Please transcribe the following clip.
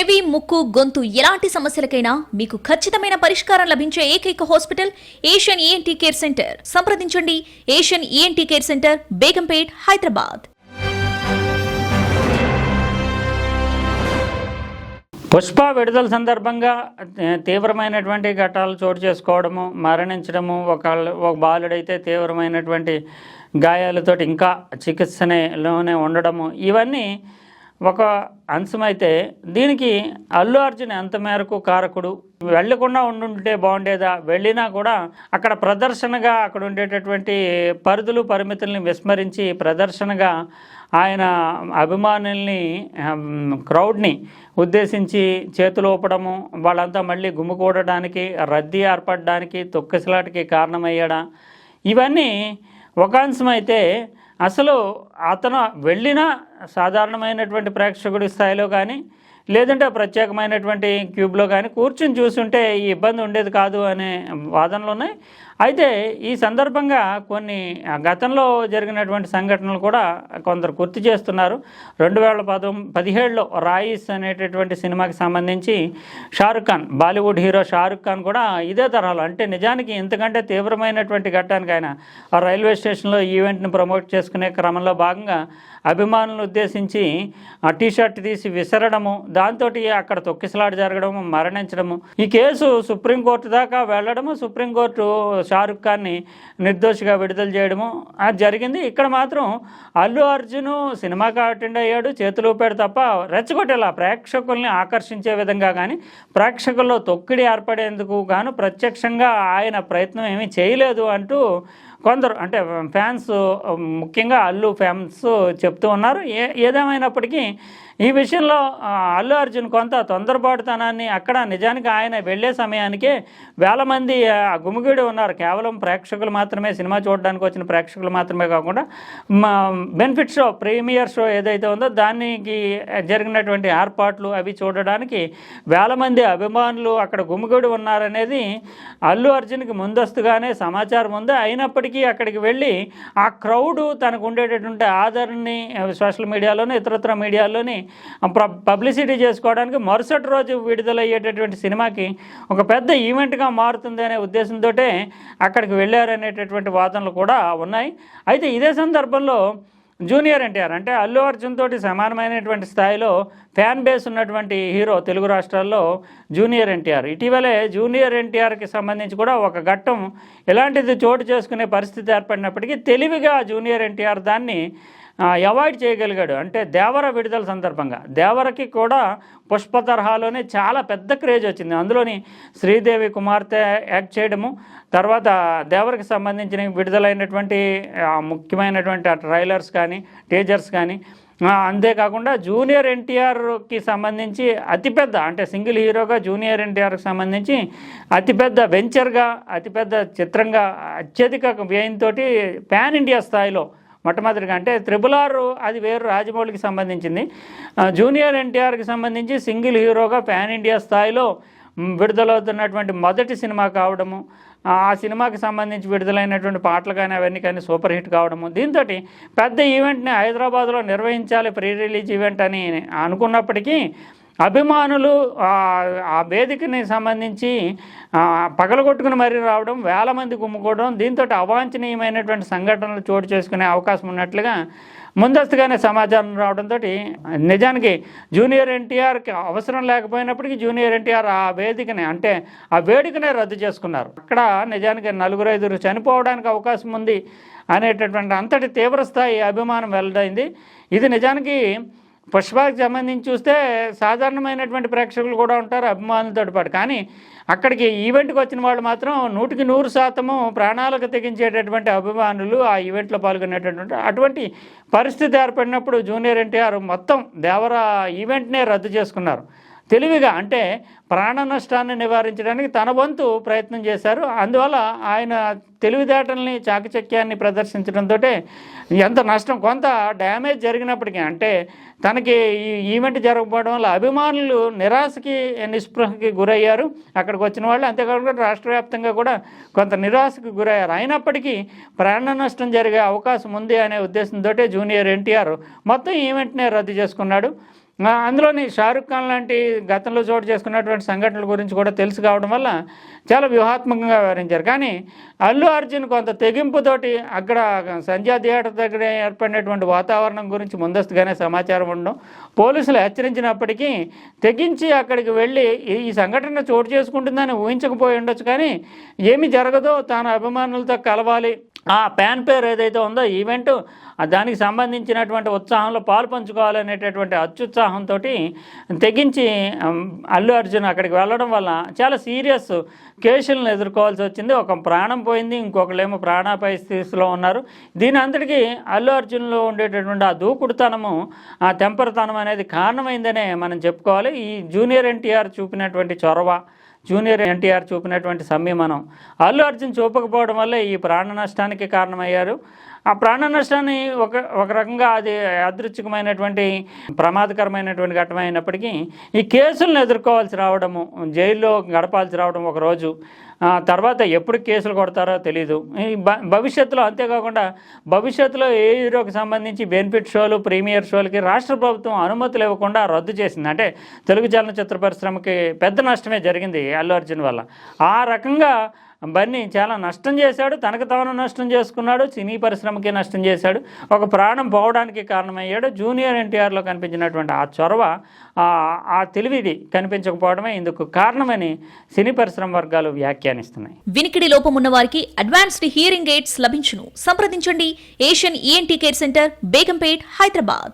చెవి ముక్కు గొంతు ఎలాంటి సమస్యలకైనా మీకు ఖచ్చితమైన పరిష్కారం లభించే ఏకైక hospital Asian ENT care centre. సంప్రదించండి. Asian ENT care centre Begumpet Hyderabad. Pushpa విడుదల సందర్భంగా తీవ్రమైనటువంటి ఘట్టాలు చోటు చేసుకోవడము మరణించడము ఒక ఒక బాలుడైతే తీవ్రమైనటువంటి గాయాలతోటి ఇంకా చికిత్సలోనే ఉండడము ఇవన్నీ ఒక అంశమైతే దీనికి అల్లు అర్జున్ ఎంత మేరకు కారకుడు? వెళ్ళకుండా ఉండుంటే బాగుండేదా? వెళ్ళినా కూడా అక్కడ ప్రదర్శనగా అక్కడ ఉండేటటువంటి పరిధులు పరిమితుల్ని విస్మరించి ప్రదర్శనగా ఆయన అభిమానుల్ని క్రౌడ్ని ఉద్దేశించి చేతులు ఊపడము వాళ్ళంతా మళ్ళీ గుమ్ముకూడడానికి రద్దీ ఏర్పడడానికి తొక్కిసలాటకి కారణమయ్యాడా? ఇవన్నీ ఒక అంశమైతే అసలు అతను వెళ్ళినా సాధారణమైనటువంటి ప్రేక్షకుడి స్థాయిలో కానీ లేదంటే ప్రత్యేకమైనటువంటి క్యూబ్లో కానీ కూర్చుని చూస్తుంటే ఈ ఇబ్బంది ఉండేది కాదు అనే వాదనలు ఉన్నాయి. అయితే ఈ సందర్భంగా కొన్ని గతంలో జరిగినటువంటి సంఘటనలు కూడా కొందరు గుర్తు చేస్తున్నారు. రెండు వేల పదం పదిహేడులో రాయిస్ అనేటటువంటి సినిమాకి సంబంధించి షారుఖ్ ఖాన్ బాలీవుడ్ హీరో షారుఖ్ ఖాన్ కూడా ఇదే తరహాలో అంటే నిజానికి ఇంతకంటే తీవ్రమైనటువంటి ఘట్టానికి ఆయన ఆ రైల్వే స్టేషన్లో ఈవెంట్ని ప్రమోట్ చేసుకునే క్రమంలో భాగంగా అభిమానులను ఉద్దేశించి ఆ టీ షర్ట్ తీసి విసరడము దాంతో అక్కడ తొక్కిసలాట జరగడము మరణించడము. ఈ కేసు సుప్రీంకోర్టు దాకా వెళ్ళడము సుప్రీంకోర్టు షారుఖ్ ఖాన్ని నిర్దోషిగా విడుదల చేయడము. అది జరిగింది. ఇక్కడ మాత్రం అల్లు అర్జున్ సినిమాకి అటెండ్ అయ్యాడు. చేతులు ఊపాడు తప్ప రెచ్చగొట్టేలా ప్రేక్షకుల్ని ఆకర్షించే విధంగా కానీ ప్రేక్షకుల్లో తొక్కిడి ఏర్పడేందుకు గాను ప్రత్యక్షంగా ఆయన ప్రయత్నం ఏమీ చేయలేదు అంటూ కొందరు అంటే ఫ్యాన్స్ ముఖ్యంగా అల్లు ఫ్యాన్స్ చెప్తూ ఉన్నారు. ఏ ఏదేమైనప్పటికీ ఈ విషయంలో అల్లు అర్జున్ కొంత తొందరపాటుతనాన్ని అక్కడ నిజానికి ఆయన వెళ్ళే సమయానికే వేల మంది ఆ, గుమిగూడి ఉన్నారు. కేవలం ప్రేక్షకులు మాత్రమే సినిమా చూడడానికి వచ్చిన ప్రేక్షకులు మాత్రమే కాకుండా బెనిఫిట్ షో ప్రీమియర్ షో ఏదైతే ఉందో దానికి జరిగినటువంటి ఏర్పాట్లు అవి చూడడానికి వేల మంది అభిమానులు అక్కడ గుమిగూడి ఉన్నారనేది అల్లు అర్జున్కి ముందస్తుగానే సమాచారం ఉంది. అయినప్పటికీ అక్కడికి వెళ్ళి ఆ క్రౌడ్ తనకు ఉండేటటువంటి ఆదరణని సోషల్ మీడియాలోని ఇతరత్ర మీడియాలోని పబ్లిసిటీ చేసుకోవడానికి మరుసటి రోజు విడుదలయ్యేటటువంటి సినిమాకి ఒక పెద్ద ఈవెంట్గా మారుతుంది అనే ఉద్దేశంతో అక్కడికి వెళ్ళారనేటటువంటి వాదనలు కూడా ఉన్నాయి. అయితే ఇదే సందర్భంలో జూనియర్ ఎన్టీఆర్ అంటే అల్లు అర్జున్ తోటి సమానమైనటువంటి స్థాయిలో ఫ్యాన్ బేస్ ఉన్నటువంటి హీరో తెలుగు రాష్ట్రాల్లో జూనియర్ ఎన్టీఆర్. ఇటీవలే జూనియర్ ఎన్టీఆర్కి సంబంధించి కూడా ఒక ఘట్టం ఇలాంటిది చోటు చేసుకునే పరిస్థితి ఏర్పడినప్పటికీ తెలివిగా జూనియర్ ఎన్టీఆర్ దాన్ని అవాయిడ్ చేయగలిగాడు. అంటే దేవర విడుదల సందర్భంగా. దేవరకి కూడా పుష్ప తరహాలోనే చాలా పెద్ద క్రేజ్ వచ్చింది. అందులోని శ్రీదేవి కుమార్తె యాక్ట్ చేయడము తర్వాత దేవరకి సంబంధించిన విడుదలైనటువంటి ముఖ్యమైనటువంటి ట్రైలర్స్ కానీ టీజర్స్ కానీ అంతేకాకుండా జూనియర్ ఎన్టీఆర్కి సంబంధించి అతిపెద్ద అంటే సింగిల్ హీరోగా జూనియర్ ఎన్టీఆర్కి సంబంధించి అతిపెద్ద వెంచర్గా అతిపెద్ద చిత్రంగా అత్యధిక వ్యయంతో పాన్ ఇండియా స్థాయిలో మొట్టమొదటిగా అంటే త్రిబుల్ ఆర్ అది వేరు రాజమౌళికి సంబంధించింది. జూనియర్ ఎన్టీఆర్కి సంబంధించి సింగిల్ హీరోగా ప్యాన్ ఇండియా స్థాయిలో విడుదలవుతున్నటువంటి మొదటి సినిమా కావడము ఆ సినిమాకి సంబంధించి విడుదలైనటువంటి పాటలు కానీ అవన్నీ కానీ సూపర్ హిట్ కావడము. దీంతో పెద్ద ఈవెంట్ని హైదరాబాద్లో నిర్వహించాలి ప్రీ రిలీజ్ ఈవెంట్ అని అనుకున్నప్పటికీ అభిమానులు ఆ వేదికని సంబంధించి పగలగొట్టుకుని మరీ రావడం వేల మంది గుమ్ముకోవడం దీంతో అవాంఛనీయమైనటువంటి సంఘటనలు చోటు చేసుకునే అవకాశం ఉన్నట్లుగా ముందస్తుగానే సమాచారం రావడంతో నిజానికి జూనియర్ ఎన్టీఆర్కి అవసరం లేకపోయినప్పటికీ జూనియర్ ఎన్టీఆర్ ఆ వేదికని అంటే ఆ వేడుకనే రద్దు చేసుకున్నారు. అక్కడ నిజానికి నలుగురు ఐదుగురు చనిపోవడానికి అవకాశం ఉంది అనేటటువంటి అంతటి తీవ్రస్థాయి అభిమానం వెల్లడైంది. ఇది నిజానికి పుష్పకి సంబంధించి చూస్తే సాధారణమైనటువంటి ప్రేక్షకులు కూడా ఉంటారు అభిమానులతో పాటు. కానీ అక్కడికి ఈవెంట్కి వచ్చిన వాళ్ళు మాత్రం నూటికి నూరు శాతము ప్రాణాలకు తెగించేటటువంటి అభిమానులు ఆ ఈవెంట్లో పాల్గొనేటటువంటి అటువంటి పరిస్థితి ఏర్పడినప్పుడు జూనియర్ ఎన్టీఆర్ మొత్తం దేవర ఈవెంట్నే రద్దు చేసుకున్నారు. తెలివిగా అంటే ప్రాణ నష్టాన్ని నివారించడానికి తన వంతు ప్రయత్నం చేశారు. అందువల్ల ఆయన తెలివితేటల్ని చాకచక్యాన్ని ప్రదర్శించడంతో ఎంత నష్టం కొంత డ్యామేజ్ జరిగినప్పటికీ అంటే తనకి ఈ ఈవెంట్ జరగకపోవడం వల్ల అభిమానులు నిరాశకి నిస్పృహకి గురయ్యారు. అక్కడికి వచ్చిన వాళ్ళు అంతేకాకుండా రాష్ట్ర వ్యాప్తంగా కూడా కొంత నిరాశకు గురయ్యారు. అయినప్పటికీ ప్రాణ నష్టం జరిగే అవకాశం ఉంది అనే ఉద్దేశంతో జూనియర్ ఎన్టీఆర్ మొత్తం ఈవెంట్నే రద్దు చేసుకున్నాడు. అందులోని షారుఖ్ ఖాన్ లాంటి గతంలో చోటు చేసుకున్నటువంటి సంఘటనల గురించి కూడా తెలుసు కావడం వల్ల చాలా వ్యూహాత్మకంగా వ్యవహరించారు కానీ అల్లు అర్జున్ కొంత తెగింపుతోటి అక్కడ సంధ్యా థియేటర్ దగ్గర ఏర్పడినటువంటి వాతావరణం గురించి ముందస్తుగానే సమాచారం ఉండడం పోలీసులు హెచ్చరించినప్పటికీ తెగించి అక్కడికి వెళ్ళి ఈ- ఈ సంఘటన చోటు చేసుకుంటుందని ఊహించకపోయి ఉండొచ్చు. కానీ ఏమి జరగదో తాను అభిమానులతో కలవాలి ఆ ప్యాన్ పేరు ఏదైతే ఉందో ఈవెంట్ దానికి సంబంధించినటువంటి ఉత్సాహంలో పాలు పంచుకోవాలనేటటువంటి అత్యుత్సాహంతో తెగించి అల్లు అర్జున్ అక్కడికి వెళ్ళడం వల్ల చాలా సీరియస్ కేసులను ఎదుర్కోవాల్సి వచ్చింది. ఒక ప్రాణం పోయింది ఇంకొకళ్ళేమో ప్రాణాపాయ స్థితిలో ఉన్నారు. దీని అంతటికీ అల్లు అర్జున్లో ఉండేటటువంటి ఆ దూకుడుతనము ఆ తెంపరతనం అనేది కారణమైందనే మనం చెప్పుకోవాలి. ఈ జూనియర్ ఎన్టీఆర్ చూపినటువంటి చొరవ జూనియర్ ఎన్టీఆర్ చూపినటువంటి సంయమనం. అల్లు అర్జున్ చూపకపోవడం వల్ల ఈ ప్రాణ నష్టానికి కారణమయ్యారు. ఆ ప్రాణ నష్టాన్ని ఒక ఒక రకంగా అది యాదృచ్ఛికమైనటువంటి ప్రమాదకరమైనటువంటి ఘట్టమైనప్పటికీ ఈ కేసులను ఎదుర్కోవాల్సి రావడము జైల్లో గడపాల్సి రావడం ఒకరోజు తర్వాత ఎప్పుడు కేసులు కొడతారో తెలియదు భవిష్యత్తులో అంతేకాకుండా భవిష్యత్తులో ఏ హీరోకి సంబంధించి బెనిఫిట్ షోలు ప్రీమియర్ షోలకి రాష్ట్ర ప్రభుత్వం అనుమతులు ఇవ్వకుండా రద్దు చేసింది. అంటే తెలుగు చలనచిత్ర పరిశ్రమకి పెద్ద నష్టమే జరిగింది అల్లు అర్జున్ వల్ల. ఆ రకంగా బన్నీ చాలా నష్టం చేశాడు తనకు తాను నష్టం చేసుకున్నాడు సినీ పరిశ్రమకి నష్టం చేశాడు. ఒక ప్రాణం పోవడానికి కారణమయ్యాడు. జూనియర్ ఎన్టీఆర్లో కనిపించినటువంటి ఆ చొరవ ఆ- ఆ తెలివిది కనిపించకపోవడమే ఇందుకు కారణమని సినీ పరిశ్రమ వర్గాలు వ్యాఖ్యానిస్తున్నాయి. వినికిడి లోపం ఉన్న వారికి అడ్వాన్స్డ్ హియరింగ్ ఎయిడ్స్ లభించును. సంప్రదించండి. Asian ENT care centre Begumpet Hyderabad.